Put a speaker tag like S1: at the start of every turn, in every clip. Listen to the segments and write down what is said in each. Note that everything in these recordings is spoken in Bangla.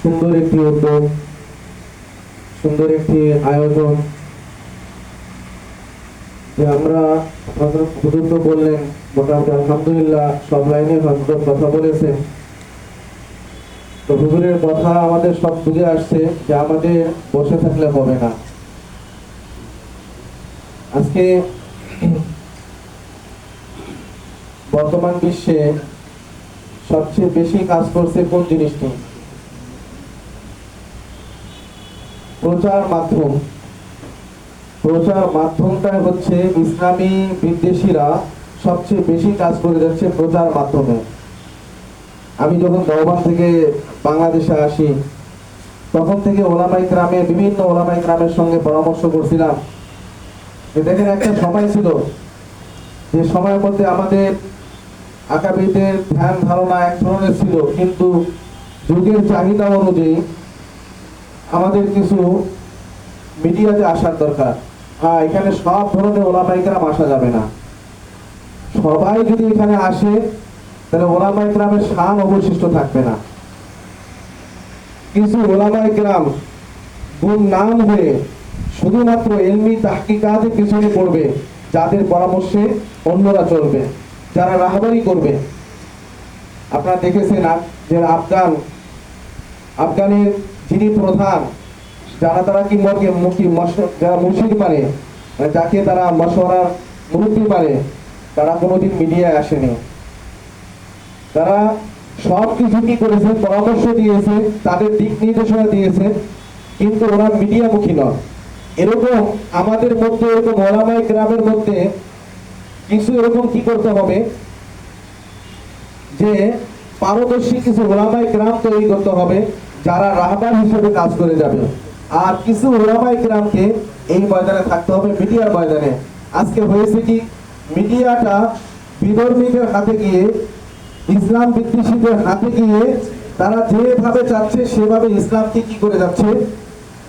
S1: সুন্দর একটি উদ্যোগ, সুন্দর একটি আয়োজন যে আমরা হুজুর বললেন, মোটামুটি আলহামদুলিল্লাহ সব লাইনে হজরত কথা বলেছেন। তো হুজুরের কথা আমাদের সব বুঝে আসছে যে আমাদের বসে থাকলে হবে না। আজকে বর্তমান বিশ্বে সবচেয়ে বেশি কাজ করছে কোন জিনিসটি? প্রচার মাধ্যম। প্রচার মাধ্যমটা হচ্ছে ইসলামী বিদ্বেষীরা সবচেয়ে বেশি কাজ করে যাচ্ছে প্রচার মাধ্যমে। আমি যখন দরবার থেকে বাংলাদেশে আসি, তখন থেকে ওলামাই গ্রামে বিভিন্ন ওলামাই গ্রামের সঙ্গে পরামর্শ করছিলাম। দেখেন একটা সময় ছিল, যে সময়ের মধ্যে আমাদের আকাবিদের ধ্যান ধারণা এক ধরনের ছিল, কিন্তু যুগের চাহিদা অনুযায়ী আমাদের কিছু মিডিয়াতে আসার দরকার। হ্যাঁ এখানে সব ধরনের ওলামাইকরাম আসা যাবে না। সবাই যদি এখানে আসে, তাহলে ওলামাইকরামের শান অবশিষ্ট থাকবে না। কিছু ওলামাইকরাম গুণ নাম হয়ে শুধুমাত্র এলমি তাহকিকাতে পিছনে পড়বে, যাদের পরামর্শে অন্যরা চলবে। যারা রাহবারি করবে, আপনারা দেখেছেন যে আফগান, আফগানের যিনি প্রধান, যারা তারা কি মর্গে মুখী যারা মুর্শিদ মানে যাকে তারা মশওয়ারার মুরব্বী মানে তারা কোনোদিন মিডিয়ায় আসেনি। তারা সব কিছু কি করেছে, পরামর্শ দিয়েছে, তাদের দিক নির্দেশনা দিয়েছে, কিন্তু ওরা মিডিয়ামুখী নয়। এরকম আমাদের মধ্যে, এরকম ওলামাই গ্রামের মধ্যে কিছু এরকম কি করতে হবে? যে পারদর্শী কিছু ওলামাই গ্রাম তৈরি করতে হবে, যারা রাহবার হিসেবে কাজ করে যাবে। আর কিছু ওলামাই গ্রামকে এই ময়দানে থাকতে হবে, মিডিয়ার ময়দানে। আজকে হয়েছে কি, মিডিয়াটা বিধর্মীদের হাতে গিয়ে, ইসলাম বিদ্বেষীদের হাতে গিয়ে, তারা যেভাবে চাচ্ছে, সেভাবে ইসলামকে কি করে যাচ্ছে?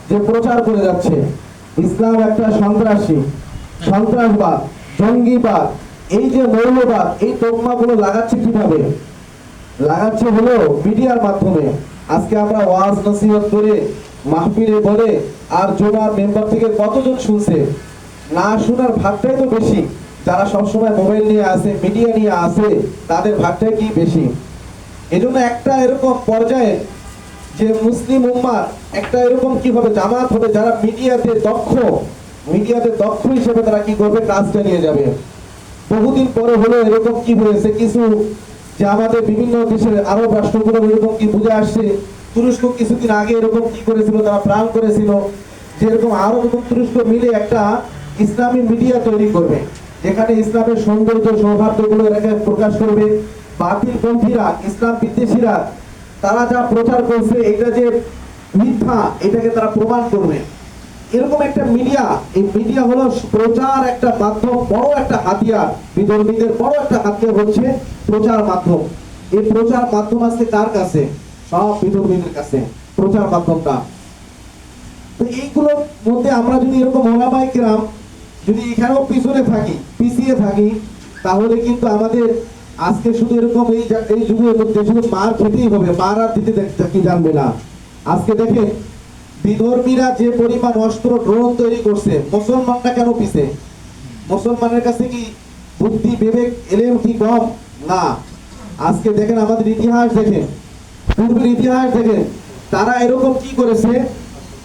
S1: যে প্রচার করে যাচ্ছে। ইসলাম একটা সন্ত্রাসী, সন্ত্রাসবাদ। জঙ্গিবাদ, এই যে মৌলবাদ, এই তোকমাগুলো লাগাচ্ছে কীভাবে? লাগাচ্ছে হলো মিডিয়ার মাধ্যমে। আজকে আমরা ওয়াজ নসিহত করে, মাহফিলে বলে, আর জমার মেম্বার থেকে কতজন শুনছে? না শোনার ভাগটাই তো বেশি। যারা সবসময় মোবাইল নিয়ে আসে, মিডিয়া নিয়ে আসে, তাদের ভাগটাই কি বেশি? এজন্য একটা এরকম পর্যায়ে যে মুসলিম উম্মার একটা এরকম কি হবে জামাত হবে, যারা মিডিয়াতে দক্ষ মিডিয়াতে দক্ষ হিসেবে তারা কি করবে? কাজ চালিয়ে যাবে। বহুদিন পরে হলো এরকম কি হয়েছে? কিছু যে আমাদের বিভিন্ন দেশের আরব রাষ্ট্রগুলো এরকম কি বুঝে আসছে? তুরস্ক কিছুদিন আগে এরকম কি করেছিল? তারা প্রাণ করেছিল। যে এরকম এবং তুরস্ক মিলে একটা ইসলামী মিডিয়া তৈরি করবে, যেখানে ইসলামের সৌন্দর্য, সৌহার্দ্যগুলো এটাকে প্রকাশ করবে। বাতিল পন্থীরা ইসলাম বিদ্বেষীরা, তারা যা প্রচার করছে, এটা যে মিথ্যা, এটাকে তারা প্রমাণ করবে। এরকম একটা মিডিয়া, এই মিডিয়া হলো প্রচার একটা মাধ্যম, বড় একটা হাতিয়ার বিধর্মীদের বড় একটা হাতিয়ার হচ্ছে প্রচার মাধ্যম। এই প্রচার মাধ্যম আছে কার কাছে? সব বিধর্মীদের কাছে, প্রচার মাধ্যমটা। তো এইগুলোর মধ্যে আমরা যদি এরকম ওলামাই গ্রাম যদি এখানেও পিছনে থাকি, পিছিয়ে থাকি, তাহলে কিন্তু আমাদের আজকে শুধু এরকম এই এই যুগের মধ্যে শুধু মার খেতেই হবে, মার আর দিতে দেখ- কি জানবে না। আজকে দেখেন বিধর্মীরা যে পরিমাণ অস্ত্র, ড্রোন তৈরি করছে, মুসলমানরা কেন পিছে? মুসলমানের কাছে কি বুদ্ধি, বিবেক, এলেও কি কম? না। আজকে দেখেন আমাদের ইতিহাস দেখেন, পূর্বের ইতিহাস দেখেন, তারা এরকম কি করেছে?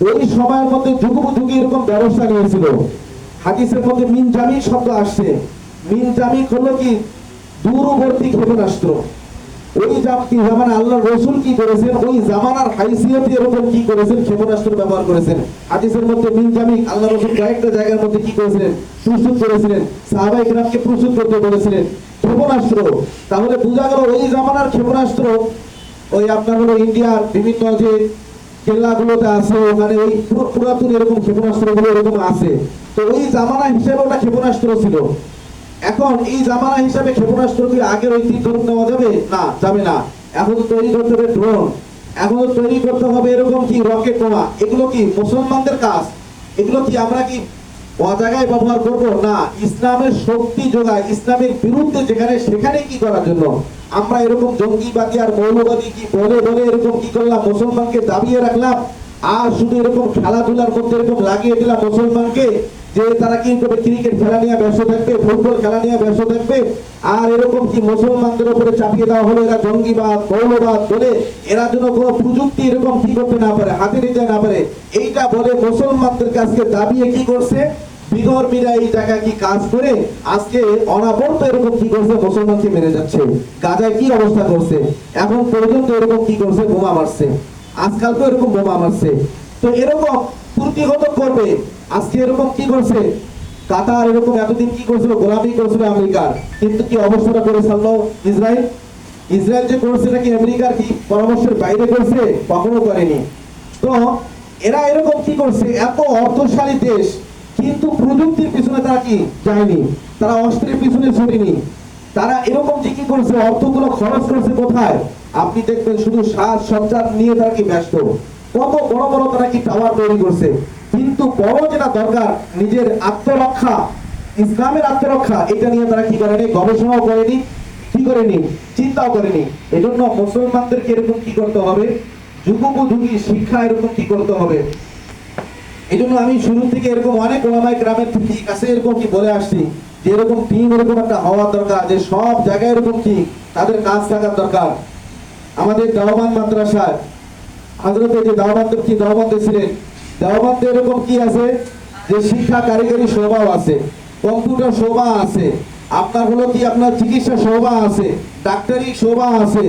S1: ওই সময়ের মধ্যে যুগোপযোগী এরকম ব্যবস্থা নিয়েছিল হাদিসের মধ্যে মিন জামি শব্দ আসছে। মিন জামি হলো কি? দূরবর্তী ক্ষেপণাস্ত্র। ওই জাম জামানা আল্লাহ রসুল কি করেছেন? ওই জামানার হাইসিয়তে এরকম কি করেছেন? ক্ষেপণাস্ত্র ব্যবহার করেছেন। হাদিসের মধ্যে মিন জামি আল্লাহ রসুল কয়েকটা জায়গার মধ্যে কি করেছিলেন? প্রস্তুত করেছিলেন। সাহাবাই গ্রামকে প্রস্তুত করতে বলেছিলেন, ক্ষেপণাস্ত্র। তাহলে বোঝা গেল ওই জামানার ক্ষেপণাস্ত্র, ওই আপনার হলো ইন্ডিয়ার বিভিন্ন যে কেল্লাগুলোতে আছে, ওখানে ওই পুরো- পুরাতন এরকম ক্ষেপণাস্ত্রগুলো এরকম আছে। তো ওই জামানা হিসেবে ওটা ক্ষেপণাস্ত্র ছিল। এখন এই জামানা হিসাবে ক্ষেপণাস্ত্র কি আগের ওই তীর ধনুক নেওয়া যাবে? না যাবে না। এখন তৈরি করতে হবে ড্রোন এখন তৈরি করতে হবে এরকম কি রকেট বোমা? এগুলো কি মুসলমানদের কাজ? এগুলো কি আমরা কি অজায়গায় ব্যবহার করব? না, ইসলামের শক্তি যোগায়, ইসলামের বিরুদ্ধে যেখানে সেখানে কি করার জন্য? আমরা এরকম জঙ্গিবাদী আর মৌলবাদী কি বলে বলে এরকম কি করলাম? মুসলমানকে দাবিয়ে রাখলাম? আর শুধু এরকম খেলাধুলার মধ্যে এরকম লাগিয়ে দিলাম মুসলমানকে? যে তারা কি করবে? ক্রিকেট খেলা নিয়ে ব্যস্ত থাকবে, ফুটবল খেলা নিয়ে ব্যস্ত থাকবে। আর এরকম কি মুসলমানদের উপরে চাপিয়ে দেওয়া হলো? এরা জঙ্গিবাদ, মৌলবাদ বলে এরা যেন কোনো প্রযুক্তি এরকম কি করতে না পারে, হাতে নিতে না পারে, এইটা বলে মুসলমানদের কাছকে দাবিয়ে কি করছে? বিধর্মীরা এই জায়গায় কি কাজ করে? আজকে অনাবর্ত এরকম কি করছে? মুসলমানকে মেরে যাচ্ছে। গাজায় কি অবস্থা করছে? এখন পর্যন্ত এরকম কি করছে? বোমা মারছে। আজকাল তো এরকম বোমা মারছে। তো এরকম প্রতিহত করবে আজকে এরকম কি করছে? কাতার এরকম এতদিন কি করছিল? গোলামি করছিল আমেরিকার। কিন্তু কি অবস্থাটা করে ছাড়লো ইসরায়েল? ইসরায়েল যে করছে নাকি আমেরিকার কি পরামর্শের বাইরে করছে? কখনো করেনি। তো এরা এরকম কি করছে? এত অর্থশালী দেশ, কিন্তু প্রযুক্তির পিছনে তারা কি যায়নি? তারা অস্ত্রের পিছনে ছুটেনি। তারা এরকম যে কি করছে? অর্থগুলো খরচ করছে কোথায়? আপনি দেখবেন শুধু সাজ সজ্জা নিয়ে তারা কি ব্যস্ত? কত বড় বড় তারা কি টাওয়ার তৈরি করছে? কিন্তু বড় যেটা দরকার, নিজের আত্মরক্ষা, ইসলামের আত্মরক্ষা, এটা নিয়ে তারা কি করেনি? গবেষণাও করেনি, কি করেনি? চিন্তাও করেনি। এজন্য মুসলমানদেরকে এরকম কি করতে হবে? যুগোপযোগী শিক্ষা এরকম কি করতে হবে? এই জন্য আমি শুরু থেকে এরকম অনেক ওলামাই গ্রামের থেকে কাছে এরকম কি বলে আসছি, যে এরকম টিম, এরকম একটা হওয়া দরকার, যে সব জায়গায় এরকম কি তাদের কাজ থাকার দরকার। আমাদের দাওয়ান মাদ্রাসায় হাজরতে যে দাওয়ান কি দাওয়ান্তে ছিলেন দাওয়ান্তে এরকম কি আছে? যে শিক্ষা কারিগরি শোভা আছে, কম্পিউটার শোভা আছে, আপনার হলো কি আপনার চিকিৎসা শোভা আছে, ডাক্তারি শোভা আছে,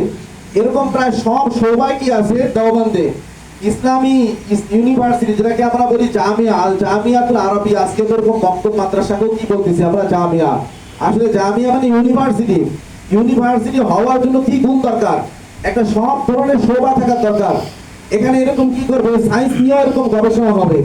S1: এরকম প্রায় সব শোভাই কি আছে? দেওবন্দে ইসলামী ইউনিভার্সিটি, যেটাকে আমরা বলি জামিয়া, আল জামিয়াতুল আরবি, আজকে তো এরকম বক্তব্য মাদ্রাসাকেও কি বলতেছি আমরা জামিয়া? আসলে জামিয়া মানে ইউনিভার্সিটি। ইউনিভার্সিটি হওয়ার জন্য কি গুণ দরকার? একটা সব ধরনের শোভা থাকার দরকার। এখানে এরকম কি করবে? সায়েন্স নিয়েও এরকম গবেষণা হবে।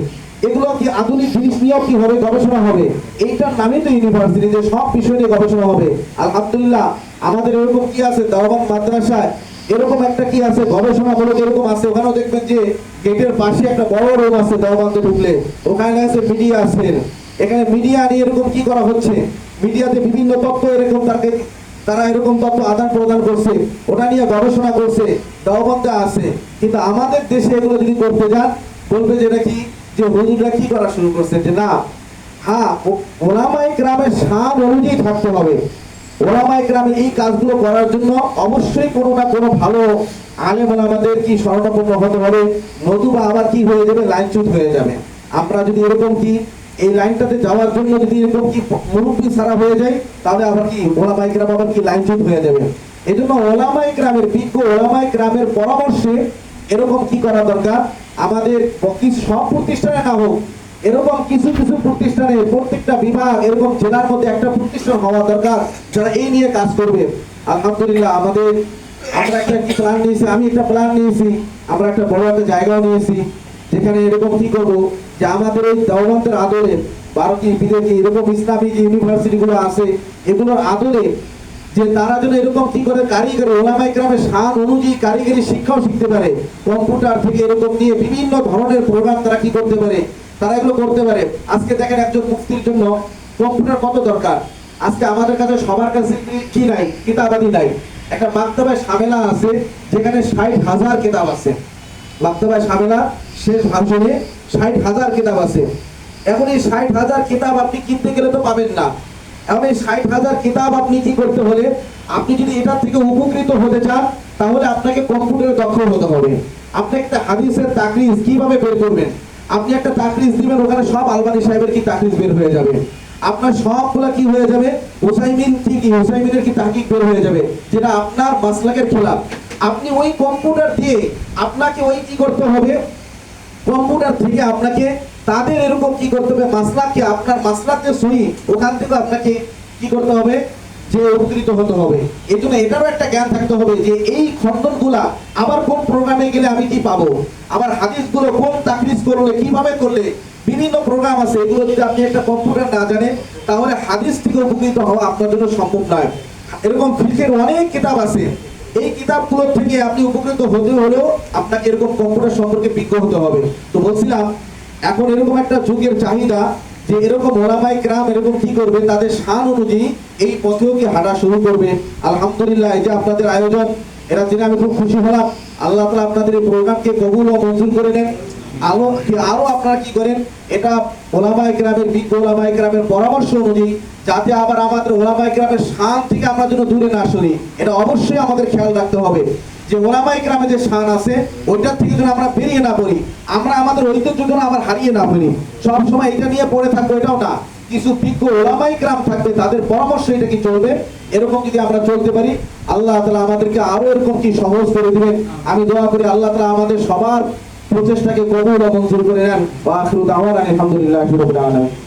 S1: এগুলো কি আধুনিক জিনিস নিয়েও কি হবে? গবেষণা হবে। এইটার নামই তো ইউনিভার্সিটি যে সব বিষয় নিয়ে গবেষণা হবে। আলহামদুলিল্লাহ, আমাদের এরকম কি আছে? দাওয়ান মাদ্রাসায় এরকম একটা কি আছে? গবেষণা মূলক এরকম আছে? ওখানেও দেখবেন যে গেটের পাশে একটা বড় রুম আছে দাওয়ান্তে ঢুকলে। ওখানে আছে মিডিয়া আছে এখানে মিডিয়া নিয়ে এরকম কি করা হচ্ছে? মিডিয়াতে বিভিন্ন তথ্য এরকম তাকে তারা এরকম তথ্য আদান প্রদান করছে, ওটা নিয়ে গবেষণা করছে, দেওবন্দে আছে। কিন্তু আমাদের দেশে এগুলো যদি করতে যান, বলবে যে নাকি যে হুজুররা কি করা শুরু করছে? যে না হ্যাঁ ওলামাই গ্রামের সান অনুযায়ী থাকতে হবে। ওলামাই গ্রামে এই কাজগুলো করার জন্য অবশ্যই কোনো না কোনো ভালো আলেম আমাদের কি স্মরণাপন্ন হতে হবে, নতুবা আবার কি হয়ে যাবে, লাইনচ্যুত হয়ে যাবে। আমরা যদি এরকম কি এই লাইনটাতে যাওয়ার জন্য যদি এরকম কি মুরব্বী সারা হয়ে যায়, তাহলে আবার কি ওলামাই গ্রাম আবার কি লাইন লাইনচ্যুত হয়ে যাবে? এই জন্য ওলামাই গ্রামের বিজ্ঞ ওলামাই গ্রামের পরামর্শে এরকম কি করা দরকার? আমাদের কিছু সব প্রতিষ্ঠানে না হোক, এরকম কিছু কিছু প্রতিষ্ঠানে প্রত্যেকটা বিভাগ, এরকম জেলার মধ্যে একটা প্রতিষ্ঠান হওয়া দরকার, যারা এই নিয়ে কাজ করবে। আলহামদুলিল্লাহ, আমাদের, আমরা একটা কি প্ল্যান নিয়েছি? আমি একটা প্ল্যান নিয়েছি, আমরা একটা বড় একটা জায়গাও নিয়েছি, যেখানে এরকম কি করব? যে আমাদের এই দেওবন্দের আদরে ভারতীয় বিদেশি এরকম ইসলামী যে ইউনিভার্সিটি গুলো আছে, এগুলোর আদরে যে তারা যেন এরকম কি করে কারিগরি ওলামাই গ্রামের স্বাদ অনুযায়ী কারিগরি শিক্ষাও শিখতে পারে, কম্পিউটার থেকে এরকম নিয়ে বিভিন্ন ধরনের প্রোগ্রাম তারা কি করতে পারে, তারা এগুলো করতে পারে। আজকে দেখেন একজন মুক্তির জন্য কম্পিউটার কত দরকার? আজকে আমাদের কাছে সবার কাছে কি- কি নাই? কিতাবাদি নাই। একটা মাক্তবায় সামেলা আছে, যেখানে ষাট হাজার কিতাব আছে। মাক্তবায় সামেলা শেষ ভাষণে ষাট হাজার কিতাব আছে। এখন এই ষাট হাজার কিতাব আপনি কিনতে গেলে তো পাবেন না। এখন এই ষাট হাজার কিতাব আপনি কি করতে হলে, আপনি যদি এটার থেকে উপকৃত হতে চান, তাহলে আপনাকে কম্পিউটারে দক্ষ হতে হবে। আপনি একটা হাদিসের তাকরিজ কীভাবে বের করবেন? আপনি একটা তাকরিজ দিবেন, ওখানে সব আলবানি সাহেবের কি তাকরিজ বের হয়ে যাবে? আপনার সবগুলা কি হয়ে যাবে? হোসাইমিন কি কি হোসাইমিনের কি তাহকিক বের হয়ে যাবে? যেটা আপনার মাসলাকের খেলাফ আপনি ওই কম্পিউটার দিয়ে আপনাকে ওই কি করতে হবে? কম্পিউটার থেকে আপনাকে তাদের এরকম কি করতে হবে? মাসলাককে, আপনার মাসলাক যে সহি ওখান থেকে আপনাকে কি করতে হবে? যে উপকৃত হতে হবে। এই জন্য এটারও একটা জ্ঞান থাকতে হবে যে এই খণ্ডনগুলা আবার কোন প্রোগ্রামে গেলে আমি কি পাবো? আবার হাদিসগুলো কোন তাকরিজ করলে, কীভাবে করলে? বিভিন্ন প্রোগ্রাম আছে, এগুলো যদি আপনি একটা কম্পিউটার না জানেন, তাহলে হাদিস থেকে উপকৃত হওয়া আপনার জন্য সম্ভব নয়। এরকম ফিল্কের অনেক কিতাব আছে। এই কিতাবগুলো থেকে আপনি উপকৃত হতে হলেও আপনাকে এরকম কম্পিউটার সম্পর্কে বিজ্ঞ হতে হবে। তো বলছিলাম, এখন এরকম একটা যুগের চাহিদা যে এরকম ওলামাই গ্রাম এরকম কি করবে? তাদের সান অনুযায়ী এই পথেও কি হাঁটা শুরু করবে? আলহামদুলিল্লাহ, এই যে আপনাদের আয়োজন এটা জেনে আমি খুব খুশি হলাম। আল্লাহ তালা আপনাদের এই প্রোগ্রামকে কবুল ও মঞ্জুর করে নেন আরও আরও আপনারা কি করেন? এটা ওলামাই গ্রামের বিজ্ঞ ওলামাই গ্রামের পরামর্শ অনুযায়ী, যাতে আবার আমাদের ওলামাই গ্রামের শান থেকে আমরা যেন দূরে না সরি। এটা অবশ্যই আমাদের খেয়াল রাখতে হবে যে ওলামাই গ্রামে যে শান আছে, ওইটার থেকে যেন আমরা বেরিয়ে না পড়ি। আমরা আমাদের ঐতিহ্য যেন আবার হারিয়ে না ফেলি। সব সময় এটা নিয়ে পড়ে থাকব, এটাও না। কিছু বিজ্ঞ ওলামাই গ্রাম থাকবে, তাদের পরামর্শ এটা কি চলবে? এরকম যদি আমরা চলতে পারি, আল্লাহ তালা আমাদেরকে আরও এরকম কি সহজ করে দিবেন। আমি দোয়া করি আল্লাহ তালা আমাদের সবার প্রচেষ্টাকে কবুল ও মঞ্জুর করে নেন ওয়া আখিরু দাওয়ানা আলহামদুলিল্লাহি